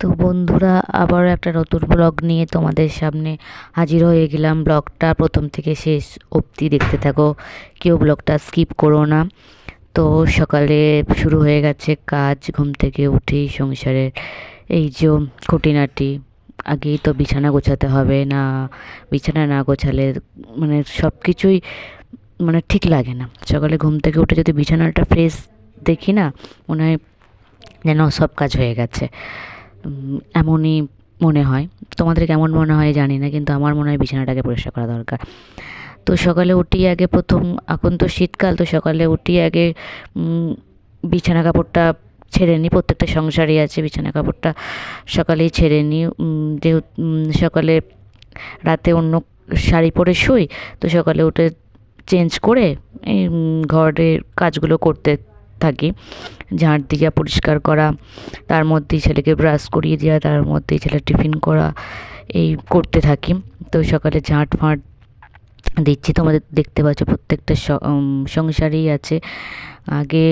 তো বন্ধুরা আবার একটা নতুন ব্লগ নিয়ে তোমাদের সামনে হাজির হয়ে গেলাম। ব্লগটা প্রথম থেকে শেষ অবধি দেখতে থাকো, কেউ ব্লগটা স্কিপ করো না। তো সকালে শুরু হয়ে গেছে কাজ, ঘুম থেকে উঠেই সংসারের এই যে খুঁটিনাটি, আগেই তো বিছানা গোছাতে হবে, না বিছানা না গোছালে মানে সব কিছুই মানে ঠিক লাগে না। সকালে ঘুম থেকে উঠে যদি বিছানাটা ফ্রেশ দেখি না, মনে হয় যেন সব কাজ হয়ে গেছে। এমনই মনে হয়। তোমাদের কেমন মনে হয় জানি না, কিন্তু আমার মনে হয় বিছানাটাকে পরিষ্কার করা দরকার। তো সকালে উঠি আগে প্রথম, এখন তো শীতকাল, তো সকালে উঠি আগে বিছানা কাপড়টা ছেড়ে নিই। প্রত্যেকটা সংসারই আছে, বিছানা কাপড়টা সকালেই ছেড়ে নিই। যেহেতু সকালে রাতে অন্য শাড়ি পরে শুই, তো সকালে উঠে চেঞ্জ করে, এই ঘরের কাজগুলো করতে থাকি। ঝাঁট দিয়া পরিষ্কার করা, তার মধ্যেই ছেলেকে ব্রাশ করিয়ে দেওয়া তার মধ্যেই ছেলে টিফিন করা, এই করতে থাকি। তো সকালে ঝাঁট ফাঁট দিচ্ছি। তোমাদের দেখতে পাচ্ছ প্রত্যেকটা সংসারেই আছে। আগে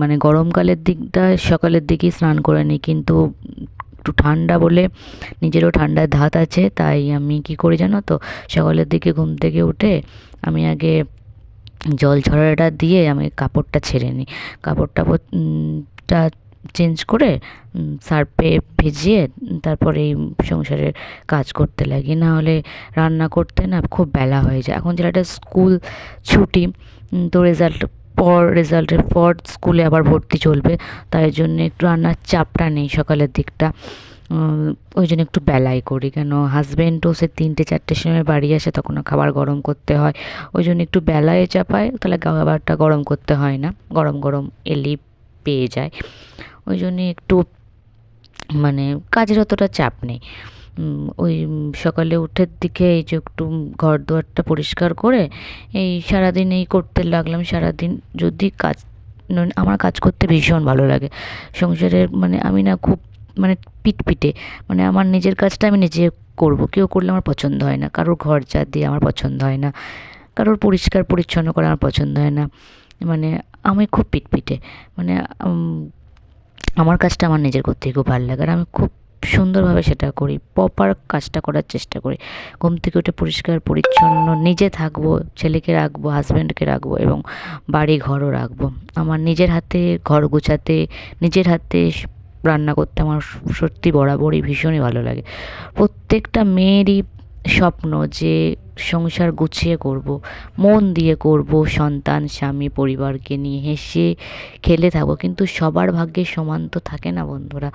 মানে গরমকালের দিকটা সকালের দিকেই স্নান করে নিই, কিন্তু একটু ঠান্ডা বলে নিজেরও ঠান্ডার ধাত আছে, তাই আমি কি করি জানো তো? সকালের দিকে ঘুম থেকে উঠে আমি আগে জল ছড়াটা দিয়ে আমি কাপড়টা ছেড়ে নিই। কাপড়টা চেঞ্জ করে সার্ফে ভিজিয়ে তারপরে এই সংসারের কাজ করতে লাগি। না হলে রান্না করতে না খুব বেলা হয়ে যায়। এখন যেটা স্কুল ছুটি তো রেজাল্ট পর রেজাল্টের পর স্কুলে আবার ভর্তি চলবে। তাই জন্য একটু রান্নার চাপটা নেই সকালের দিকটা। ওই জন্য একটু বেলায় করি। কেন হাজব্যান্ডও সে তিনটে, চারটের সময় বাড়ি আসে, তখন খাবার গরম করতে হয়। ওই জন্য একটু বেলায় চাপায়, তাহলে খাবারটা গরম করতে হয় না। গরম গরম এলি পেয়ে যায়। ওই জন্যে একটু মানে কাজের অতটা চাপ নেই। ওই সকালে উঠের দিকে এই যে একটু ঘর দুয়ারটা পরিষ্কার করে, এই সারাদিন এই করতে লাগলাম। সারাদিন যদি কাজ ন- আমার কাজ করতে ভীষণ ভালো লাগে। সংসারের মানে আমি না খুব মানে পিটপিটে মানে আমার নিজের কাজটা আমি নিজে করব। কেউ করলে আমার পছন্দ হয় না, কারোর ঘর যা দিয়ে আমার পছন্দ হয় না, কারোর পরিষ্কার পরিচ্ছন্ন করা আমার পছন্দ হয় না মানে আমি খুব পিটপিটে মানে আমার কাজটা আমার নিজের করতে খুব ভালো লাগে আর আমি খুব সুন্দরভাবে সেটা করি প্রপার কাজটা করার চেষ্টা করি। ঘুম থেকে উঠে পরিষ্কার, পরিচ্ছন্ন, নিজে থাকব, ছেলেকে রাখব হাজব্যান্ডকে রাখব এবং বাড়ি ঘরও রাখব। আমার নিজের হাতে, ঘর গোছাতে, নিজের হাতে রান্না করতে আমার সত্যি বরাবরই ভীষণই ভালো লাগে। প্রত্যেকটা মেয়েরই স্বপ্ন যে সংসার গুছিয়ে করব, মন দিয়ে করব, সন্তান, স্বামী, পরিবারকে নিয়ে হেসে খেলে থাকব। কিন্তু সবার ভাগ্যে সমান তো থাকে না বন্ধুরা।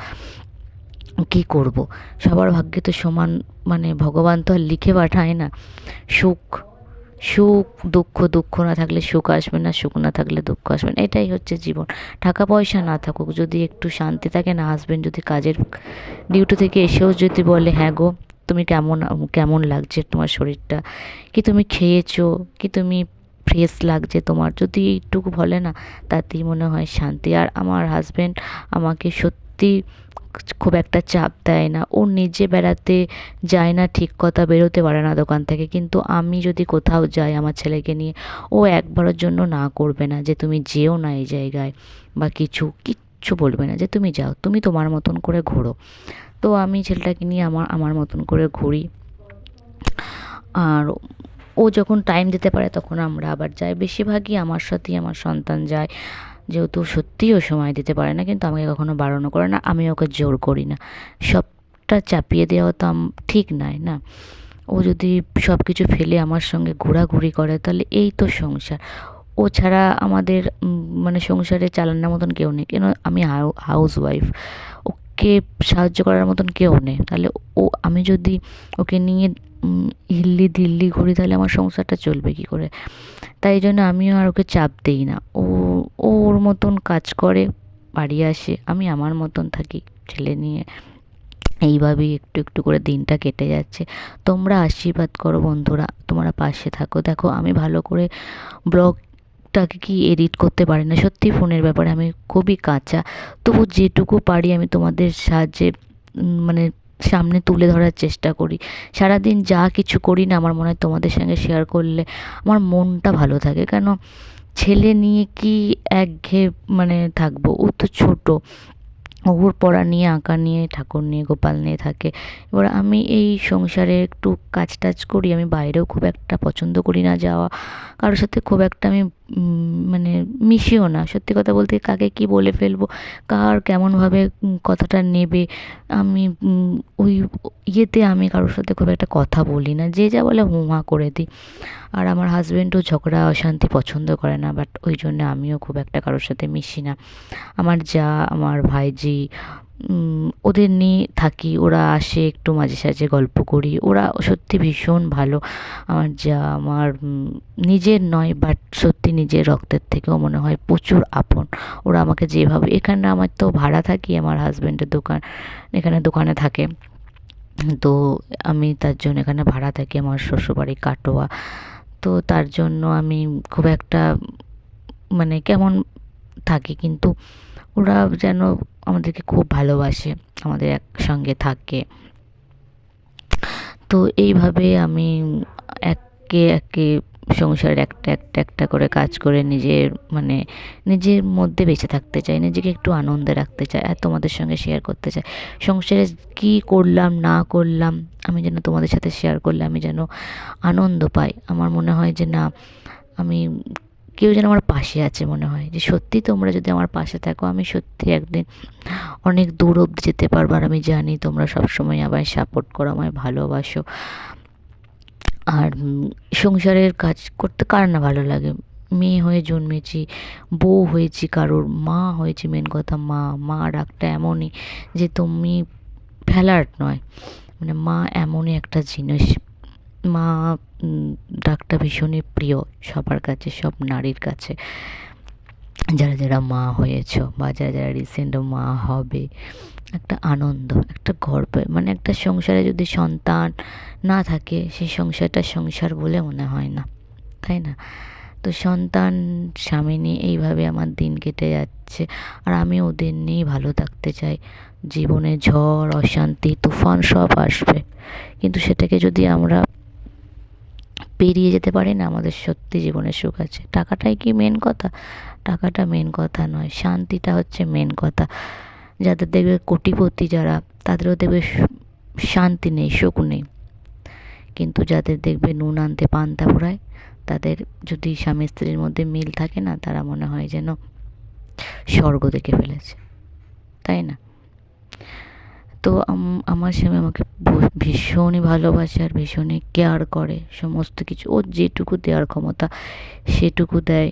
কী করব? সবার ভাগ্যে তো সমান মানে ভগবান তো আর লিখে পাঠায় না। সুখ সুখ, দুঃখ দুঃখ না থাকলে সুখ আসবে না, সুখ না থাকলে দুঃখ আসবে না। এটাই হচ্ছে জীবন। টাকা পয়সা না থাকুক, যদি একটু শান্তি থাকে না হাসবেন্ড যদি কাজের ডিউটি থেকে এসেও যদি বলে হ্যাঁ গো, তুমি কেমন কেমন লাগছে তোমার শরীরটা? কি তুমি খেয়েছো? কি তুমি ফ্রেশ লাগছে তোমার? যদি এইটুকু বলে না, তাতেই মনে হয় শান্তি। আর আমার হাজব্যান্ড আমাকে সত্যি খুব একটা চাপ দেয় না। ও নিজে বেড়াতে যায় না, ঠিক কথা, বেরোতে পারে না দোকান থেকে। কিন্তু আমি যদি কোথাও যাই আমার ছেলেকে নিয়ে, ও একবারের জন্য না করবে না যে তুমি যেও না এই জায়গায় বা কিছু, কিচ্ছু বলবে না যে তুমি যাও, তুমি তোমার মতন করে ঘোরো। তো আমি ছেলেটাকে নিয়ে আমার আমার মতন করে ঘুরি। আর ও যখন টাইম দিতে পারে তখন আমরা আবার যাই। বেশিরভাগই আমার সাথেই আমার সন্তান যায়। যেহেতু সত্যিই ও সময় দিতে পারে না, কিন্তু আমাকে কখনো বারণ করে না, আমি ওকে জোর করি না। সবটা চাপিয়ে দেওয়া তো ঠিক নয় না? ও যদি সব কিছু ফেলে আমার সঙ্গে ঘোরাঘুরি করে, তাহলে এই তো সংসার। ও ছাড়া আমাদের মানে সংসারে চালানোর মতন কেউ নেই। কেন? আমি হাউস ওয়াইফ ওকে সাহায্য করার মতন কেউ নেই। তাহলে ও, আমি যদি ওকে নিয়ে হিল্লি দিল্লি ঘুরি, তাহলে আমার সংসারটা চলবে কী করে? তাই জন্য আমিও আর ওকে চাপ দিই না। ও ওর মতন কাজ করে, বাড়ি আসে, আমি আমার মতন থাকি ছেলে নিয়ে। এইভাবেই একটু একটু করে দিনটা কেটে যাচ্ছে। তোমরা আশীর্বাদ করো বন্ধুরা, তোমরা পাশে থাকো। দেখো, আমি ভালো করে ব্লগটাকে কি এডিট করতে পারি না। সত্যি ফোনের ব্যাপারে আমি খুবই কাঁচা। তবু যেটুকু পারি আমি তোমাদের সাহায্যে মানে সামনে তুলে ধরার চেষ্টা করি। সারাদিন যা কিছু করি না, আমার মনে হয় তোমাদের সঙ্গে শেয়ার করলে আমার মনটা ভালো থাকে। কেন? ছেলে নিয়ে কি একঘেয়ে মানে থাকব? ও তো ছোটো। ওর পড়া নিয়ে, আঁকা নিয়ে, ঠাকুর নিয়ে, গোপাল নিয়ে থাকে। এবার আমি এই সংসারে একটু কাজ টাজ করি, আমি বাইরেও খুব একটা পছন্দ করি না যাওয়া। কারোর সাথে খুব একটা আমি মানে মিশিও না। সত্যি কথা বলতে কাকে কী বলে ফেলব, কার কেমনভাবে কথাটা নেবে, আমি ওই ইয়েতে আমি কারোর সাথে খুব একটা কথা বলি না। যে যা বলে হুঁ হাঁ করে দিই। আর আমার হাজব্যান্ডও ঝগড়া, অশান্তি পছন্দ করে না বাট ওই জন্য আমিও খুব একটা কারোর সাথে মিশি না। আমার যা, আমার ভাইজি ওদের নিয়ে থাকি, ওরা আসে, একটু মাঝে সাঝে গল্প করি। ওরা সত্যি ভীষণ ভালো। আমার যা, আমার নিজের নয় বাট সত্যি নিজের রক্তের থেকেও মনে হয় প্রচুর আপন। ওরা আমাকে যেভাবে, এখানে আমার তো ভাড়া থাকি, আমার হাজব্যান্ডের দোকান, এখানে দোকানে থাকে। তো আমি তার জন্য এখানে ভাড়া থাকি, আমার শ্বশুরবাড়ি কাটোয়া। তো তার জন্য আমি খুব একটা মানে কেমন থাকি, কিন্তু ওরা যেন আমাদেরকে খুব ভালোবাসে, আমাদের একসঙ্গে থাকে। তো এইভাবে আমি একে একে সংসারের একটা একটা একটা করে কাজ করে নিজের মানে নিজের মধ্যে বেঁচে থাকতে চাই, নিজেকে একটু আনন্দে রাখতে চাই আর তোমাদের সঙ্গে শেয়ার করতে চাই। সংসারে কী করলাম, না করলাম, আমি যেন তোমাদের সাথে শেয়ার করলে আমি যেন আনন্দ পাই। আমার মনে হয় যে না, আমি কেউ যেন আমার পাশে আছে মনে হয়। যে সত্যি তোমরা যদি আমার পাশে থাকো, আমি সত্যি একদিন অনেক দূর অবধি যেতে পারব। আর আমি জানি তোমরা সবসময় আমায় সাপোর্ট করো, আমায় ভালোবাসো। আর সংসারের কাজ করতে কার না ভালো লাগে? মেয়ে হয়ে জন্মেছি, বউ হয়েছি কারোর, মা হয়েছি মেন কথা মা। মা ডাকটা এমনই যে তুমি ফেলার নয়। মানে মা এমনই একটা জিনিস। মা ডাকটা ভীষণই প্রিয় সবার কাছে, সব নারীর কাছে। যারা যারা মা হয়েছো বা যারা যারা রিসেন্ট মা হবে, একটা আনন্দ, একটা গর্ব মানে একটা সংসারে যদি সন্তান না থাকে সেই সংসারটা সংসার বলে মনে হয় না, তাই না? তো সন্তান, স্বামী এইভাবে আমার দিন কেটে যাচ্ছে, আর আমি ওদের নিয়েই ভালো থাকতে চাই। জীবনে ঝড়, অশান্তি, তুফান সব আসবে, কিন্তু সেটাকে যদি আমরা পেরিয়ে যেতে পারি না, আমাদের সত্যি জীবনে সুখ আছে। টাকাটাই কি মেন কথা? টাকাটা মেন কথা নয়, শান্তিটা হচ্ছে মেন কথা। যাদের দেখবে কোটিপতি যারা, তাদেরও দেখবে শান্তি নেই, সুখ নেই। কিন্তু যাদের দেখবে নুন আনতে পান্তা ফুরায় তাদের যদি স্বামী স্ত্রীর মধ্যে মিল থাকে না, তারা মনে হয় যেন স্বর্গ দেখে ফেলেছে। তাই না? তো আমার স্বামী আমাকে ভীষণই ভালোবাসে আর ভীষণই কেয়ার করে। সমস্ত কিছু ওর যেটুকু দেওয়ার ক্ষমতা সেটুকু দেয়।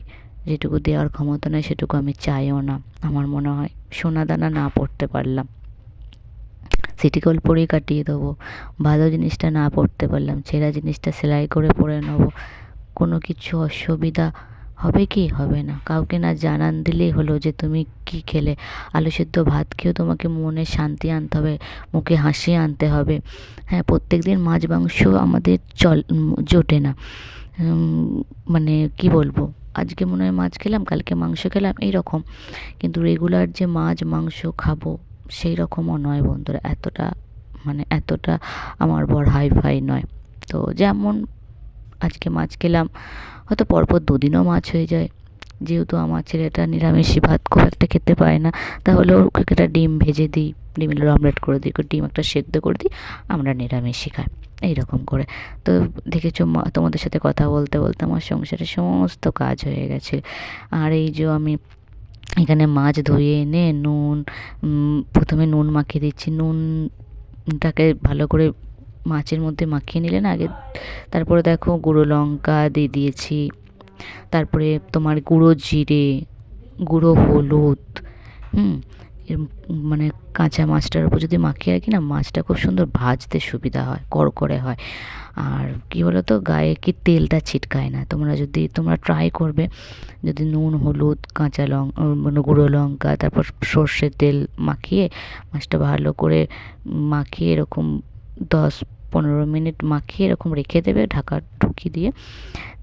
যেটুকু দেওয়ার ক্ষমতা নয় সেটুকু আমি চাইও না, আমার মনে হয়। সোনা দানা না পড়তে পারলাম। সিটি গোল্ড পরেই কাটিয়ে দেবো। ভালো জিনিসটা না পড়তে পারলাম। ছেঁড়া জিনিসটা সেলাই করে পরে নেব। কোনো কিছু অসুবিধা হবে কি? হবে না। কাউকে না জানান দিলেই হলো যে তুমি কি খেলে। আলু সেদ্ধ ভাত খেয়েও তোমাকে মনে শান্তি আনতে হবে, মুখে হাসি আনতে হবে। হ্যাঁ প্রত্যেক দিন মাছ, মাংস আমাদের চল জোটে না। মানে কি বলব? আজকে মনে হয় মাছ খেলাম, কালকে মাংস খেলাম এই রকম কিন্তু রেগুলার যে মাছ, মাংস খাব সেই রকমও নয় বন্ধুরা। এতটা মানে এতটা আমার বর হাই ফাই নয়। তো যেমন আজকে মাছ খেলাম হয়তো পরপর দুদিনও মাছ হয়ে যায়। যেহেতু আমার ছেলেটা নিরামিষি ভাত খুব একটা খেতে পায় না, তাহলে ওকে একটা ডিম ভেজে দিই। ডিমের অমলেট করে দিই ডিম একটা সেদ্ধ করে দিই, আমরা নিরামিষই খাই। এইরকম করে। তো দেখেছ তোমাদের সাথে কথা বলতে বলতে আমার সংসারের সমস্ত কাজ হয়ে গেছে। আর এই যে আমি এখানে মাছ ধুয়ে এনে নুন প্রথমে নুন মাখিয়ে দিচ্ছি। নুনটাকে ভালো করে মাছের মধ্যে মাখিয়ে নিলে না আগে, তারপরে দেখো গুঁড়ো লঙ্কা দিয়ে দিয়েছি, তারপরে তোমার গুঁড়ো জিরে, গুঁড়ো হলুদ, হুম মানে কাঁচা মাছটার উপর যদি মাখিয়ে রাখি না, মাছটা খুব সুন্দর ভাজতে সুবিধা হয় কড়কড়ে হয়। আর কী বলো তো গায়ে কি তেলটা ছিটকায় না, তোমরা যদি, তোমরা ট্রাই করবে, যদি নুন, হলুদ, কাঁচা লং মানে গুঁড়ো লঙ্কা, তারপর সর্ষের তেল মাখিয়ে মাছটা ভালো করে মাখিয়ে এরকম দশ পনেরো মিনিট মাখিয়ে এরকম রেখে দেবে ঢাকা ঢুকিয়ে দিয়ে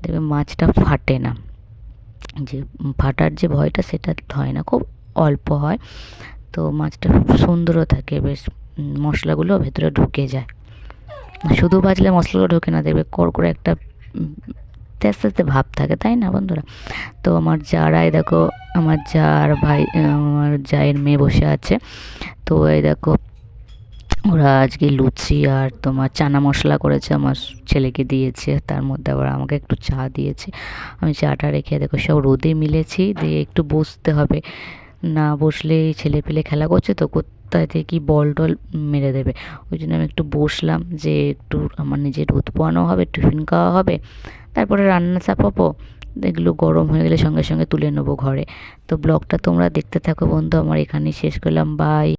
দেখবে মাছটা ফাটে না। যে ফাটার যে ভয়টা সেটা হয় না, খুব অল্প হয়। তো মাছটা সুন্দরও থাকে, বেশ মশলাগুলো ভেতরে ঢুকে যায়। শুধু ভাজলে মশলাগুলো ঢোকে না, দেখবে কড়কড়ে একটা আস্তে আস্তে ভাব থাকে, তাই না বন্ধুরা? তো আমার যারাই দেখো, আমার যার ভাই, আমার জায়ের মেয়ে বসে আছে। তো এই দেখো ওরা আজকে লুচি আর তোমার চানা মশলা করেছে, আমার ছেলেকে দিয়েছে, তার মধ্যে আবার আমাকে একটু চা দিয়েছে। আমি চাটা রেখে দেখো সব রোদে মিলেছি, দিয়ে একটু বসতে হবে। না বসলে ছেলে পেলে খেলা করছে তো, কোথায় থেকে কি বল টল মেরে দেবে? ওই জন্য আমি একটু বসলাম যে একটু আমার নিজের রোদ পোয়ানো হবে, টিফিন খাওয়া হবে, তারপরে রান্না চাপাবো। এগুলো গরম হয়ে গেলে সঙ্গে সঙ্গে তুলে নেব ঘরে। তো ব্লগটা তোমরা দেখতে থাকো বন্ধু, আমার এখানেই শেষ করলাম বাই